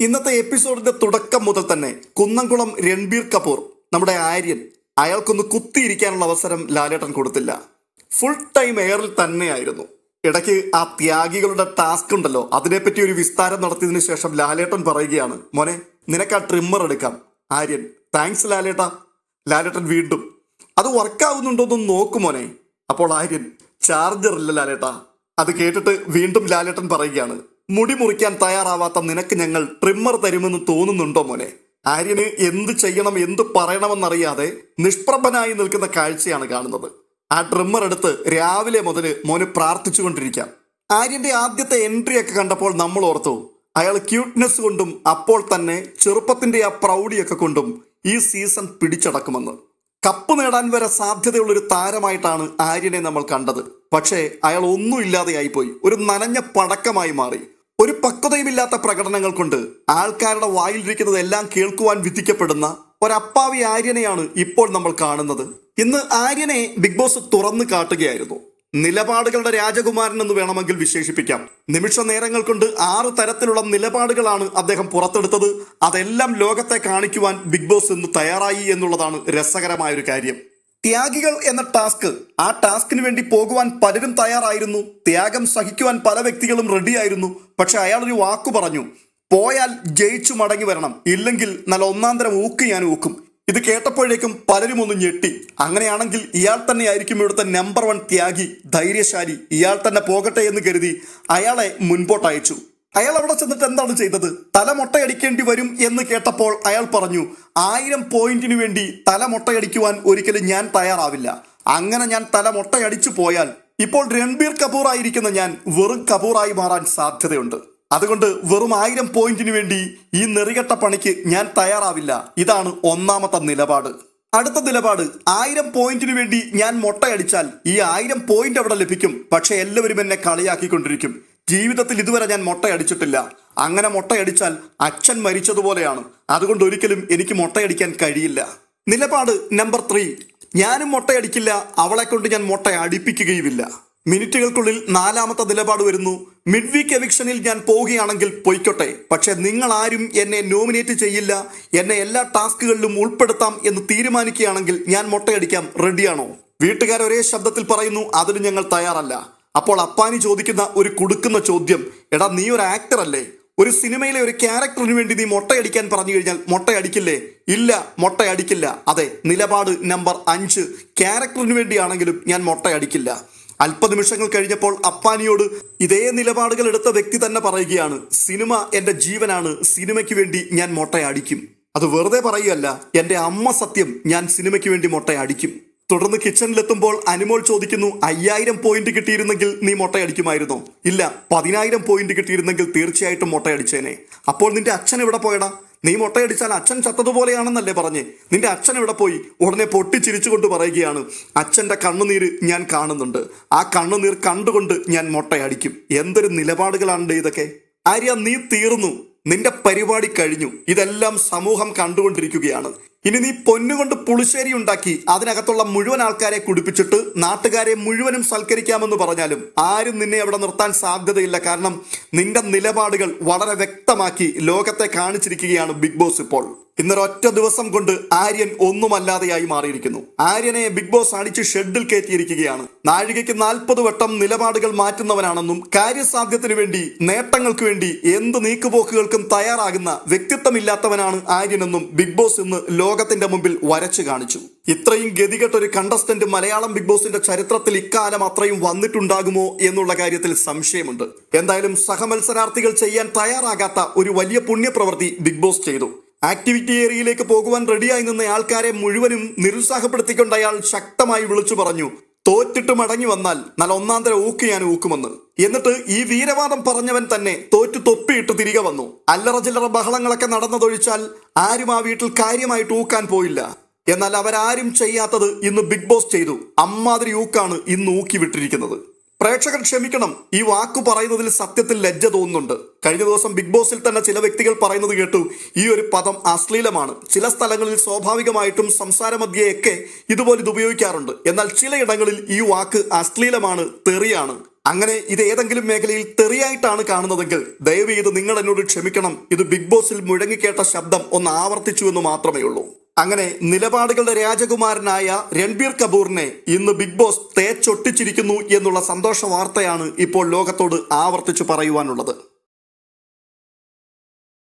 ഇന്നത്തെ എപ്പിസോഡിന്റെ തുടക്കം മുതൽ തന്നെ കുന്നംകുളം രൺബീർ കപൂർ നമ്മുടെ ആര്യൻ അയാൾക്കൊന്ന് കുത്തിയിരിക്കാനുള്ള അവസരം ലാലേട്ടൻ കൊടുത്തില്ല. ഫുൾ ടൈം എയറിൽ തന്നെയായിരുന്നു. ഇടയ്ക്ക് ആ ത്യാഗികളുടെ ടാസ്ക് ഉണ്ടല്ലോ അതിനെപ്പറ്റി ഒരു വിസ്താരം നടത്തിയതിന് ശേഷം ലാലേട്ടൻ പറയുകയാണ് മോനെ നിനക്ക് ആ ട്രിമ്മർ എടുക്കാം. ആര്യൻ താങ്ക്സ് ലാലേട്ട. ലാലേട്ടൻ വീണ്ടും അത് വർക്കാവുന്നുണ്ടോന്ന് നോക്കും മോനെ. അപ്പോൾ ആര്യൻ ചാർജർ ഇല്ല ലാലേട്ട. അത് കേട്ടിട്ട് വീണ്ടും ലാലേട്ടൻ പറയുകയാണ് മുടി മുറിക്കാൻ തയ്യാറാവാത്ത നിനക്ക് ഞങ്ങൾ ട്രിമ്മർ തരുമെന്ന് തോന്നുന്നുണ്ടോ മോനെ? ആര്യന് എന്ത് ചെയ്യണം എന്ത് പറയണമെന്നറിയാതെ നിഷ്പ്രഭനായി നിൽക്കുന്ന കാഴ്ചയാണ് കാണുന്നത്. ആ ട്രിമ്മർ എടുത്ത് രാവിലെ മുതൽ മോന് പ്രാർത്ഥിച്ചുകൊണ്ടിരിക്കാം. ആര്യന്റെ ആദ്യത്തെ എൻട്രി ഒക്കെ കണ്ടപ്പോൾ നമ്മൾ ഓർത്തു അയാൾ ക്യൂട്ട്നെസ് കൊണ്ടും അപ്പോൾ തന്നെ ചെറുപ്പത്തിന്റെ ആ പ്രൗഢിയൊക്കെ കൊണ്ടും ഈ സീസൺ പിടിച്ചടക്കുമെന്ന്. കപ്പ് നേടാൻ വരെ സാധ്യതയുള്ളൊരു താരമായിട്ടാണ് ആര്യനെ നമ്മൾ കണ്ടത്. പക്ഷേ അയാൾ ഒന്നുമില്ലാതെയായിപ്പോയി. ഒരു നനഞ്ഞ പടക്കമായി മാറി. ഒരു പക്വതയുമില്ലാത്ത പ്രകടനങ്ങൾ കൊണ്ട് ആൾക്കാരുടെ വായിലിരിക്കുന്നത് എല്ലാം കേൾക്കുവാൻ വിധിക്കപ്പെടുന്ന ഒരപ്പാവി ആര്യനെയാണ് ഇപ്പോൾ നമ്മൾ കാണുന്നത്. ഇന്ന് ആര്യനെ ബിഗ് ബോസ് തുറന്നു കാട്ടുകയായിരുന്നു. നിലപാടുകളുടെ രാജകുമാരൻ എന്ന് വേണമെങ്കിൽ വിശേഷിപ്പിക്കാം. നിമിഷ നേരങ്ങൾ കൊണ്ട് ആറ് തരത്തിലുള്ള നിലപാടുകളാണ് അദ്ദേഹം പുറത്തെടുത്തത്. അതെല്ലാം ലോകത്തെ കാണിക്കുവാൻ ബിഗ് ബോസ് ഇന്ന് തയ്യാറായി എന്നുള്ളതാണ് രസകരമായ ഒരു കാര്യം. ത്യാഗികൾ എന്ന ടാസ്ക് ആ ടാസ്കിന് വേണ്ടി പോകുവാൻ പലരും തയ്യാറായിരുന്നു. ത്യാഗം സഹിക്കുവാൻ പല വ്യക്തികളും റെഡിയായിരുന്നു. പക്ഷെ അയാൾ ഒരു വാക്കു പറഞ്ഞു പോയാൽ ജയിച്ചു മടങ്ങി വരണം. ഇല്ലെങ്കിൽ നല്ല ഒന്നാം തരം ഊക്ക് ഞാൻ ഊക്കും. ഇത് കേട്ടപ്പോഴേക്കും പലരും ഒന്ന് ഞെട്ടി. അങ്ങനെയാണെങ്കിൽ ഇയാൾ തന്നെ ആയിരിക്കും ഇവിടുത്തെ നമ്പർ വൺ ത്യാഗി ധൈര്യശാലി. ഇയാൾ തന്നെ പോകട്ടെ എന്ന് കരുതി അയാളെ മുൻപോട്ട് അയച്ചു. അയാൾ അവിടെ ചെന്നിട്ട് എന്താണ് ചെയ്തത്? തല മൊട്ടയടിക്കേണ്ടി വരും എന്ന് കേട്ടപ്പോൾ അയാൾ പറഞ്ഞു ആയിരം പോയിന്റിന് വേണ്ടി തല മൊട്ടയടിക്കുവാൻ ഒരിക്കലും ഞാൻ തയ്യാറാവില്ല. അങ്ങനെ ഞാൻ തല മൊട്ടയടിച്ചു പോയാൽ ഇപ്പോൾ രൺബീർ കപൂർ ആയിരിക്കുന്ന ഞാൻ വെറും കപൂറായി മാറാൻ സാധ്യതയുണ്ട്. അതുകൊണ്ട് വെറും ആയിരം പോയിന്റിന് വേണ്ടി ഈ നെറികെട്ട പണിക്ക് ഞാൻ തയ്യാറാവില്ല. ഇതാണ് ഒന്നാമത്തെ നിലപാട്. അടുത്ത നിലപാട് ആയിരം പോയിന്റിന് വേണ്ടി ഞാൻ മുട്ടയടിച്ചാൽ ഈ ആയിരം പോയിന്റ് അവിടെ ലഭിക്കും. പക്ഷെ എല്ലാവരും എന്നെ കളിയാക്കിക്കൊണ്ടിരിക്കും. ജീവിതത്തിൽ ഇതുവരെ ഞാൻ മുട്ടയടിച്ചിട്ടില്ല. അങ്ങനെ മുട്ടയടിച്ചാൽ അച്ഛൻ മരിച്ചതുപോലെയാണ്. അതുകൊണ്ട് ഒരിക്കലും എനിക്ക് മുട്ടയടിക്കാൻ കഴിയില്ല. നിലപാട് നമ്പർ ത്രീ. ഞാനും മുട്ടയടിക്കില്ല. അവളെ കൊണ്ട് ഞാൻ മൊട്ട അടിപ്പിക്കുകയുമില്ല. മിനിറ്റുകൾക്കുള്ളിൽ നാലാമത്തെ നിലപാട് വരുന്നു. മിഡ് വീക്ക് എവിക്ഷനിൽ ഞാൻ പോവുകയാണെങ്കിൽ പൊയ്ക്കോട്ടെ. പക്ഷെ നിങ്ങൾ ആരും എന്നെ നോമിനേറ്റ് ചെയ്യില്ല. എന്നെ എല്ലാ ടാസ്കുകളിലും ഉൾപ്പെടുത്താം എന്ന് തീരുമാനിക്കുകയാണെങ്കിൽ ഞാൻ മുട്ടയടിക്കാം റെഡിയാണോ? വീട്ടുകാർ ഒരേ ശബ്ദത്തിൽ പറയുന്നു അതിന് ഞങ്ങൾ തയ്യാറല്ല. അപ്പോൾ അപ്പാനി ചോദിക്കുന്ന ഒരു കൊടുക്കുന്ന ചോദ്യം എടാ നീ ഒരു ആക്ടർ അല്ലേ ഒരു സിനിമയിലെ ഒരു ക്യാരക്ടറിന് വേണ്ടി നീ മൊട്ടയടിക്കാൻ പറഞ്ഞു കഴിഞ്ഞാൽ മൊട്ടയടിക്കില്ലേ? ഇല്ല മൊട്ടയടിക്കില്ല. അതെ നിലപാട് നമ്പർ അഞ്ച്. ക്യാരക്ടറിന് വേണ്ടിയാണെങ്കിലും ഞാൻ മൊട്ടയടിക്കില്ല. അല്പനിമിഷങ്ങൾ കഴിഞ്ഞപ്പോൾ അപ്പാനിയോട് ഇതേ നിലപാടുകൾ എടുത്ത വ്യക്തി തന്നെ പറയുകയാണ് സിനിമ എന്റെ ജീവനാണ് സിനിമയ്ക്ക് വേണ്ടി ഞാൻ മൊട്ടയടിക്കും. അത് വെറുതെ പറയുകയല്ല എന്റെ അമ്മ സത്യം ഞാൻ സിനിമയ്ക്ക് വേണ്ടി മൊട്ടയടിക്കും. തുടർന്ന് കിച്ചണിലെത്തുമ്പോൾ അനുമോൾ ചോദിക്കുന്നു അയ്യായിരം പോയിന്റ് കിട്ടിയിരുന്നെങ്കിൽ നീ മൊട്ടയടിക്കുമായിരുന്നോ? ഇല്ല പതിനായിരം പോയിന്റ് കിട്ടിയിരുന്നെങ്കിൽ തീർച്ചയായിട്ടും മൊട്ടയടിച്ചേനെ. അപ്പോൾ നിന്റെ അച്ഛൻ എവിടെ പോയടാ? നീ മൊട്ടയടിച്ചാൽ അച്ഛൻ ചത്തതുപോലെയാണെന്നല്ലേ പറഞ്ഞ്. നിന്റെ അച്ഛൻ എവിടെ പോയി? ഉടനെ പൊട്ടിച്ചിരിച്ചുകൊണ്ട് പറയുകയാണ്. അച്ഛന്റെ കണ്ണുനീര് ഞാൻ കാണുന്നുണ്ട്. ആ കണ്ണുനീർ കണ്ടുകൊണ്ട് ഞാൻ മൊട്ടയടിക്കും. എന്തൊരു നിലപാടുകളാണ് ഇതൊക്കെ? ആര്യ നീ തീർന്നു. നിന്റെ പരിപാടി കഴിഞ്ഞു. ഇതെല്ലാം സമൂഹം കണ്ടുകൊണ്ടിരിക്കുകയാണ്. ഇനി നീ പൊന്നുകൊണ്ട് പുളിശ്ശേരി ഉണ്ടാക്കി അതിനകത്തുള്ള മുഴുവൻ ആൾക്കാരെ കുടിപ്പിച്ചിട്ട് നാട്ടുകാരെ മുഴുവനും സൽക്കരിക്കാമെന്ന് പറഞ്ഞാലും ആരും നിന്നെ അവിടെ നിർത്താൻ സാധ്യതയില്ല. കാരണം നിന്റെ നിലപാടുകൾ വളരെ വ്യക്തമാക്കി ലോകത്തെ കാണിച്ചിരിക്കുകയാണ് ബിഗ് ബോസ് ഇപ്പോൾ. ഇന്നൊരൊറ്റ ദിവസം കൊണ്ട് ആര്യൻ ഒന്നുമല്ലാതെയായി മാറിയിരിക്കുന്നു. ആര്യനെ ബിഗ് ബോസ് അടിച്ച് ഷെഡിൽ കയറ്റിയിരിക്കുകയാണ്. നാഴികയ്ക്ക് നാൽപ്പത് വട്ടം നിലപാടുകൾ മാറ്റുന്നവനാണെന്നും കാര്യസാധ്യത്തിനു വേണ്ടി നേട്ടങ്ങൾക്ക് വേണ്ടി എന്ത് നീക്കുപോക്കുകൾക്കും തയ്യാറാകുന്ന വ്യക്തിത്വമില്ലാത്തവനാണ് ആര്യനെന്നും ബിഗ് ബോസ് ഇന്ന് ലോകത്തിന്റെ മുമ്പിൽ വരച്ചു കാണിച്ചു. ഇത്രയും ഗതികെട്ടൊരു കണ്ടസ്റ്റന്റ് മലയാളം ബിഗ് ബോസിന്റെ ചരിത്രത്തിൽ ഇക്കാലം അത്രയും വന്നിട്ടുണ്ടാകുമോ എന്നുള്ള കാര്യത്തിൽ സംശയമുണ്ട്. എന്തായാലും സഹമത്സരാർത്ഥികൾ ചെയ്യാൻ തയ്യാറാകാത്ത ഒരു വലിയ പുണ്യപ്രവൃത്തി ബിഗ് ബോസ് ചെയ്തു. ആക്ടിവിറ്റി ഏരിയയിലേക്ക് പോകുവാൻ റെഡിയായി നിന്ന ആൾക്കാരെ മുഴുവനും നിരുത്സാഹപ്പെടുത്തിക്കൊണ്ട് അയാൾ ശക്തമായി വിളിച്ചു പറഞ്ഞു. തോറ്റിട്ട് മടങ്ങി വന്നാൽ നല്ല ഒന്നാം തരം ഊക്ക് ഞാൻ ഊക്കുമെന്ന്. എന്നിട്ട് ഈ വീരവാദം പറഞ്ഞവൻ തന്നെ തോറ്റു തൊപ്പിയിട്ട് തിരികെ വന്നു. അല്ലറ ചില്ലറ ബഹളങ്ങളൊക്കെ നടന്നതൊഴിച്ചാൽ ആരും ആ വീട്ടിൽ കാര്യമായിട്ട് ഊക്കാൻ പോയില്ല. എന്നാൽ അവരാരും ചെയ്യാത്തത് ഇന്ന് ബിഗ് ബോസ് ചെയ്തു. അമ്മാതിരി ഊക്കാണ് ഇന്ന് ഊക്കി വിട്ടിരിക്കുന്നത്. പ്രേക്ഷകർ ക്ഷമിക്കണം. ഈ വാക്കു പറയുന്നതിൽ സത്യത്തിൽ ലജ്ജ തോന്നുന്നുണ്ട്. കഴിഞ്ഞ ദിവസം ബിഗ് ബോസിൽ തന്നെ ചില വ്യക്തികൾ പറയുന്നത് കേട്ടു ഈ ഒരു പദം അശ്ലീലമാണ്. ചില സ്ഥലങ്ങളിൽ സ്വാഭാവികമായിട്ടും സംസാരമധ്യയൊക്കെ ഇതുപോലെ ഇത് ഉപയോഗിക്കാറുണ്ട്. എന്നാൽ ചിലയിടങ്ങളിൽ ഈ വാക്ക് അശ്ലീലമാണ് തെറിയാണ്. അങ്ങനെ ഇത് ഏതെങ്കിലും മേഖലയിൽ തെറിയായിട്ടാണ് കാണുന്നതെങ്കിൽ ദയവ് ചെയ്ത് നിങ്ങൾ എന്നോട് ക്ഷമിക്കണം. ഇത് ബിഗ് ബോസിൽ മുഴങ്ങിക്കേട്ട ശബ്ദം ഒന്ന് ആവർത്തിച്ചു എന്ന് മാത്രമേ ഉള്ളൂ അങ്ങനെ നിലപാടുകളുടെ രാജകുമാരനായ രൺബീർ കപൂറിനെ ഇന്ന് ബിഗ് ബോസ് തേച്ചൊട്ടിച്ചിരിക്കുന്നു എന്നുള്ള സന്തോഷ വാർത്തയാണ് ഇപ്പോൾ ലോകത്തോട് ആവർത്തിച്ചു പറയുവാനുള്ളത്.